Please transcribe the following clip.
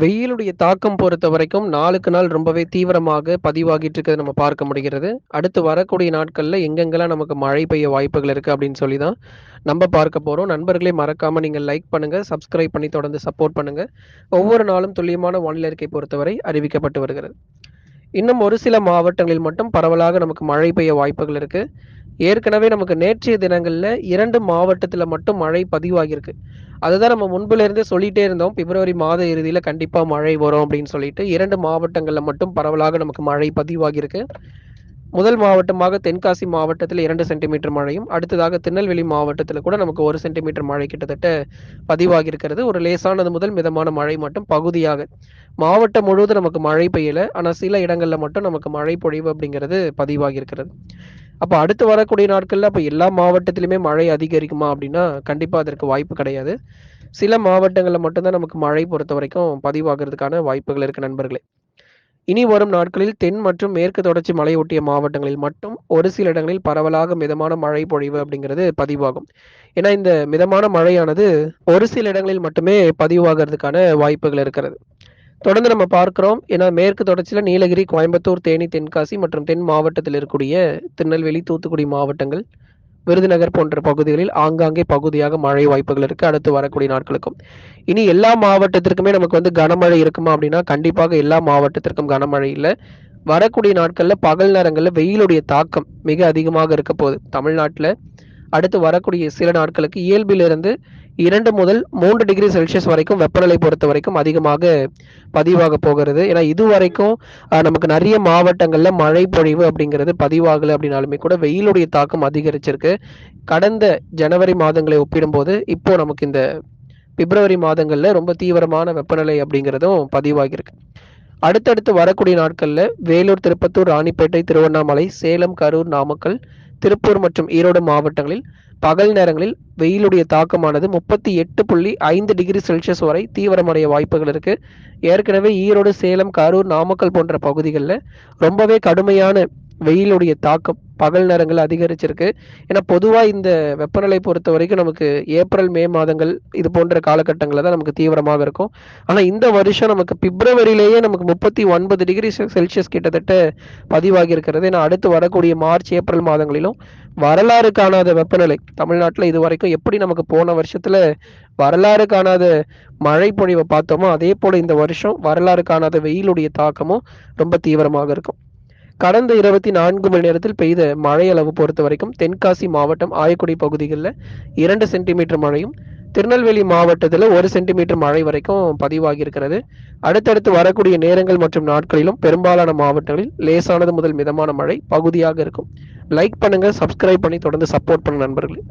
வெயிலுடைய தாக்கம் பொறுத்த வரைக்கும் நாளுக்கு நாள் ரொம்பவே தீவிரமாக பதிவாகிட்டு இருக்கிறத நம்ம பார்க்க முடிகிறது. அடுத்து வரக்கூடிய நாட்கள்ல எங்கெங்கெல்லாம் நமக்கு மழை பெய்ய வாய்ப்புகள் இருக்கு அப்படின்னு சொல்லி தான் நம்ம பார்க்க போறோம். நண்பர்களே மறக்காம நீங்க லைக் பண்ணுங்க, சப்ஸ்கிரைப் பண்ணி தொடர்ந்து சப்போர்ட் பண்ணுங்க. ஒவ்வொரு நாளும் துல்லியமான வானிலை அறிக்கை பொறுத்தவரை அறிவிக்கப்பட்டு வருகிறது. இன்னும் ஒரு சில மாவட்டங்களில் மட்டும் பரவலாக நமக்கு மழை பெய்ய வாய்ப்புகள் இருக்கு. ஏற்கனவே நமக்கு நேற்றைய தினங்கள்ல இரண்டு மாவட்டத்துல மட்டும் மழை பதிவாகியிருக்கு. அதுதான் நம்ம முன்புல இருந்தே சொல்லிட்டே இருந்தோம். பிப்ரவரி மாத இறுதியில கண்டிப்பா மழை வரும் அப்படின்னு சொல்லிட்டு இரண்டு மாவட்டங்கள்ல மட்டும் பரவலாக நமக்கு மழை பதிவாகியிருக்கு. முதல் மாவட்டமாக தென்காசி மாவட்டத்தில் இரண்டு சென்டிமீட்டர் மழையும், அடுத்ததாக திருநெல்வேலி மாவட்டத்தில் கூட நமக்கு ஒரு சென்டிமீட்டர் மழை கிட்டத்தட்ட பதிவாகி இருக்கிறது. ஒரு லேசானது முதல் மிதமான மழை மட்டும் பகுதியாக. மாவட்டம் முழுவதும் நமக்கு மழை பெய்யல. ஆனால் சில இடங்களில் மட்டும் நமக்கு மழை பொழிவு அப்படிங்கிறது பதிவாகி இருக்கிறது. அப்போ அடுத்து வரக்கூடிய நாட்களில் அப்போ எல்லா மாவட்டத்திலுமே மழை அதிகரிக்குமா அப்படின்னா, கண்டிப்பாக அதற்கு வாய்ப்பு கிடையாது. சில மாவட்டங்களில் மட்டும்தான் நமக்கு மழை பொறுத்த வரைக்கும் பதிவாகிறதுக்கான வாய்ப்புகள் இருக்கு நண்பர்களே. இனி வரும் நாட்களில் தென் மற்றும் மேற்கு தொடர்ச்சி மலையொட்டிய மாவட்டங்களில் மட்டும் ஒரு சில இடங்களில் பரவலாக மிதமான மழை பொழிவு அப்படிங்கிறது பதிவாகும். ஏன்னா இந்த மிதமான மழையானது ஒரு சில இடங்களில் மட்டுமே பதிவாகிறதுக்கான வாய்ப்புகள் இருக்கிறது. தொடர்ந்து நம்ம பார்க்கிறோம். ஏன்னா மேற்கு தொடர்ச்சியில் நீலகிரி, கோயம்புத்தூர், தேனி, தென்காசி மற்றும் தென் மாவட்டத்தில் இருக்கக்கூடிய திருநெல்வேலி, தூத்துக்குடி மாவட்டங்கள், விருதுநகர் போன்ற பகுதிகளில் ஆங்காங்கே பகுதியாக மழை வாய்ப்புகள் இருக்கு. அடுத்து வரக்கூடிய நாட்களுக்கும். இனி எல்லா மாவட்டத்திற்குமே நமக்கு வந்து கனமழை இருக்குமா அப்படின்னா, கண்டிப்பாக எல்லா மாவட்டத்திற்கும் கனமழை இல்லை வரக்கூடிய நாட்களில் பகல் நேரங்களில் வெயிலுடைய தாக்கம் மிக அதிகமாக இருக்க போகுது. தமிழ்நாட்டில் அடுத்து வரக்கூடிய சில நாட்களுக்கு இயல்பிலிருந்து இரண்டு முதல் மூன்று டிகிரி செல்சியஸ் வரைக்கும் வெப்பநிலை பொறுத்த வரைக்கும் அதிகமாக பதிவாக போகிறது. ஏன்னா இதுவரைக்கும் வரைக்கும் நமக்கு நிறைய மாவட்டங்களில் மழை பொழிவு அப்படிங்கிறது பதிவாகலை அப்படின்னாலுமே கூட வெயிலுடைய தாக்கம் அதிகரிச்சிருக்கு. கடந்த ஜனவரி மாதங்களை ஒப்பிடும்போது, இப்போ நமக்கு இந்த பிப்ரவரி மாதங்களில் ரொம்ப தீவிரமான வெப்பநிலை அப்படிங்கிறதும் பதிவாகியிருக்கு. அடுத்தடுத்து வரக்கூடிய நாட்களில் வேலூர், திருப்பத்தூர், ராணிப்பேட்டை, திருவண்ணாமலை, சேலம், கரூர், நாமக்கல், திருப்பூர் மற்றும் ஈரோடு மாவட்டங்களில் பகல் நேரங்களில் வெயிலுடைய தாக்கமானது 38.5 டிகிரி செல்சியஸ் வரை தீவிரமடைய வாய்ப்புகள் இருக்கு. ஏற்கனவே ஈரோடு, சேலம், கரூர், நாமக்கல் போன்ற பகுதிகளில் ரொம்பவே கடுமையான வெயிலுடைய தாக்கம் பகல் நேரங்கள் அதிகரிச்சிருக்கு. ஏன்னா பொதுவாக இந்த வெப்பநிலை பொறுத்த வரைக்கும் நமக்கு ஏப்ரல், மே மாதங்கள் இது போன்ற காலகட்டங்களில் தான் நமக்கு தீவிரமாக இருக்கும். ஆனால் இந்த வருஷம் நமக்கு பிப்ரவரியிலேயே நமக்கு 39 டிகிரி செல்சியஸ் கிட்டத்தட்ட பதிவாகி இருக்கிறது. ஏன்னா அடுத்து வரக்கூடிய மார்ச், ஏப்ரல் மாதங்களிலும் வரலாறு காணாத வெப்பநிலை இது வரைக்கும் எப்படி நமக்கு போன வருஷத்துல வரலாறு காணாத மழை பொழிவை பார்த்தோமோ, அதே போல இந்த வருஷம் வரலாறு காணாத வெயிலுடைய தாக்கமும் ரொம்ப தீவிரமாக இருக்கும். கடந்த 24 மணி நேரத்தில் பெய்த மழை அளவு பொறுத்தவரைக்கும் தென்காசி மாவட்டம் ஆயக்குடி பகுதிகளில் இரண்டு சென்டிமீட்டர் மழையும், திருநெல்வேலி மாவட்டத்தில் ஒரு சென்டிமீட்டர் மழை வரைக்கும் பதிவாகி இருக்கிறது. அடுத்தடுத்து வரக்கூடிய நேரங்கள் மற்றும் நாட்களிலும் பெரும்பாலான மாவட்டங்களில் லேசானது முதல் மிதமான மழை பகுதியாக இருக்கும். லைக் பண்ணுங்க, சப்ஸ்கிரைப் பண்ணி தொடர்ந்து சப்போர்ட் பண்ணுங்க நண்பர்களே.